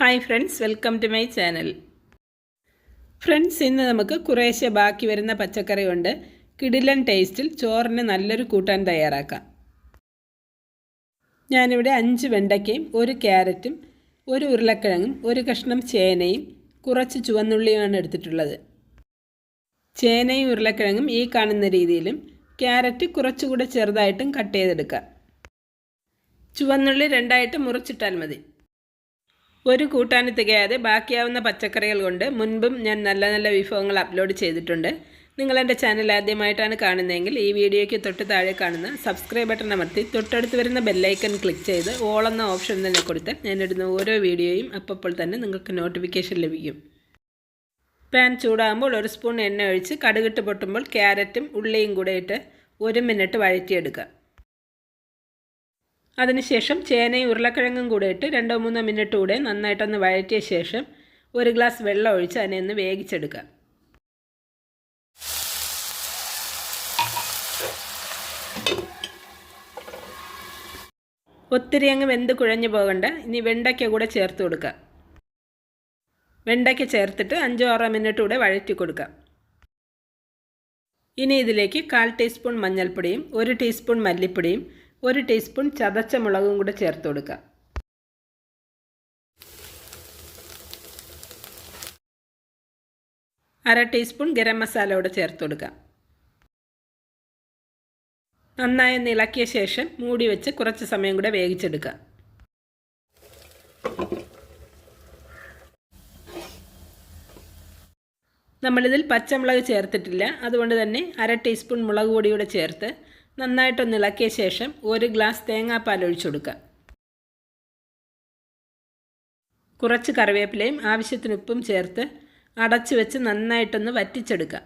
Hi friends welcome to my channel friends ഇന്ന് നമുക്ക് കുറേശ്ശെ ബാക്കി വരുന്ന പച്ചക്കറി കൊണ്ട് കിടിലൻ ടേസ്റ്റിൽ ചോറിന് നല്ലൊരു കൂട്ടാൻ തയ്യാറാക്കാം. ഞാനിവിടെ അഞ്ച് വെണ്ടയ്ക്കയും ഒരു ക്യാരറ്റും ഒരു ഉരുളക്കിഴങ്ങും ഒരു കഷ്ണം ചേനയും കുറച്ച് ചുവന്നുള്ളിയുമാണ് എടുത്തിട്ടുള്ളത്. ചേനയും ഉരുളക്കിഴങ്ങും ഈ കാണുന്ന രീതിയിലും ക്യാരറ്റ് കുറച്ചുകൂടെ ചെറുതായിട്ടും കട്ട് ചെയ്തെടുക്കാം. ചുവന്നുള്ളി രണ്ടായിട്ട് മുറിച്ചിട്ടാൽ മതി. ഒരു കൂട്ടാന് തികയാതെ ബാക്കിയാവുന്ന പച്ചക്കറികൾ കൊണ്ട് മുൻപും ഞാൻ നല്ല നല്ല വിഭവങ്ങൾ അപ്ലോഡ് ചെയ്തിട്ടുണ്ട്. നിങ്ങൾ എന്റെ ചാനൽ ആദ്യമായിട്ടാണ് കാണുന്നതെങ്കിൽ ഈ വീഡിയോയ്ക്ക് തൊട്ട് താഴെ കാണുന്ന സബ്സ്ക്രൈബ് ബട്ടൺ അമർത്തി തൊട്ടടുത്ത് വരുന്ന ബെല്ലൈക്കൺ ക്ലിക്ക് ചെയ്ത് ഓൾ എന്ന ഓപ്ഷൻ തന്നെ കൊടുത്താൽ ഞാനിടുന്ന ഓരോ വീഡിയോയും അപ്പോൾ തന്നെ നിങ്ങൾക്ക് നോട്ടിഫിക്കേഷൻ ലഭിക്കും. പാൻ ചൂടാകുമ്പോൾ ഒരു സ്പൂൺ എണ്ണ ഒഴിച്ച് കടുകിട്ട് പൊട്ടുമ്പോൾ ക്യാരറ്റും ഉള്ളിയും കൂടെ ഇട്ട് ഒരു മിനിറ്റ് വഴറ്റിയെടുക്കുക. അതിനുശേഷം ചേനയും ഉരുളക്കിഴങ്ങും കൂടെ ഇട്ട് രണ്ടോ മൂന്നോ മിനിറ്റ് കൂടെ നന്നായിട്ടൊന്ന് വഴറ്റിയ ശേഷം ഒരു ഗ്ലാസ് വെള്ളം ഒഴിച്ച് അതിനെ ഒന്ന് വേവിച്ചെടുക്കുക. ഒത്തിരി അങ്ങ് വെന്ത് കുഴഞ്ഞു പോകണ്ട. ഇനി വെണ്ടയ്ക്ക കൂടെ ചേർത്ത് കൊടുക്കുക. വെണ്ടയ്ക്ക ചേർത്തിട്ട് അഞ്ചോ ആറോ മിനിറ്റ് കൂടെ വഴറ്റി കൊടുക്കാം ഇനി ഇതിലേക്ക് കാൽ ടീസ്പൂൺ മഞ്ഞൾപ്പൊടിയും ഒരു ടീസ്പൂൺ മല്ലിപ്പൊടിയും ഒരു ടീസ്പൂൺ ചതച്ച മുളകും കൂടെ ചേർത്ത് കൊടുക്കാം അര ടീസ്പൂൺ ഗരം മസാല കൂടെ ചേർത്ത് കൊടുക്കുക. നന്നായി ഇളക്കിയ ശേഷം മൂടി വെച്ച് കുറച്ച് സമയം കൂടെ വേവിച്ചെടുക്കുക. നമ്മളിതിൽ പച്ചമുളക് ചേർത്തിട്ടില്ല. അതുകൊണ്ട് തന്നെ അര ടീസ്പൂൺ മുളക് പൊടിയൂടെ ചേർത്ത് നന്നായിട്ടൊന്ന് ഇളക്കിയ ശേഷം ഒരു ഗ്ലാസ് തേങ്ങാപ്പാൽ ഒഴിച്ചു കൊടുക്കുക. കുറച്ച് കറിവേപ്പിലയും ആവശ്യത്തിന് ഉപ്പും ചേർത്ത് അടച്ചു വെച്ച് നന്നായിട്ടൊന്ന് വറ്റിച്ചെടുക്കുക.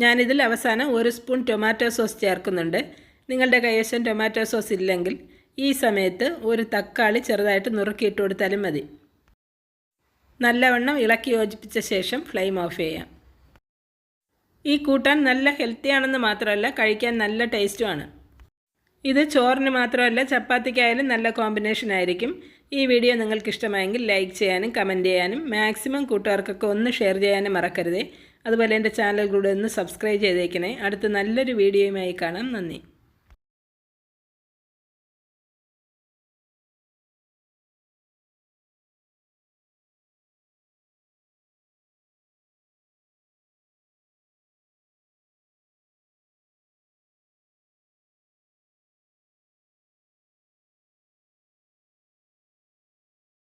ഞാനിതിൽ അവസാനം ഒരു സ്പൂൺ ടൊമാറ്റോ സോസ് ചേർക്കുന്നുണ്ട്. നിങ്ങളുടെ കൈവശം ടൊമാറ്റോ സോസ് ഇല്ലെങ്കിൽ ഈ സമയത്ത് ഒരു തക്കാളി ചെറുതായിട്ട് നുറുക്കിയിട്ട് കൊടുത്താലും മതി. നല്ലവണ്ണം ഇളക്കി യോജിപ്പിച്ച ശേഷം ഫ്ലെയിം ഓഫ് ചെയ്യാം. ഈ കൂട്ടാൻ നല്ല ഹെൽത്തിയാണെന്ന് മാത്രമല്ല കഴിക്കാൻ നല്ല ടേസ്റ്റുമാണ് ഇത് ചോറിന് മാത്രമല്ല ചപ്പാത്തിക്കായാലും നല്ല കോമ്പിനേഷൻ ആയിരിക്കും. ഈ വീഡിയോ നിങ്ങൾക്ക് ഇഷ്ടമായെങ്കിൽ ലൈക്ക് ചെയ്യാനും കമന്റ് ചെയ്യാനും മാക്സിമം കൂട്ടുകാർക്കൊക്കെ ഒന്ന് ഷെയർ ചെയ്യാനും മറക്കരുതേ. അതുപോലെ എന്റെ ചാനൽ കൂടെ ഒന്ന് സബ്സ്ക്രൈബ് ചെയ്തേക്കണേ. അടുത്ത നല്ലൊരു വീഡിയോയുമായി കാണാം. നന്ദി.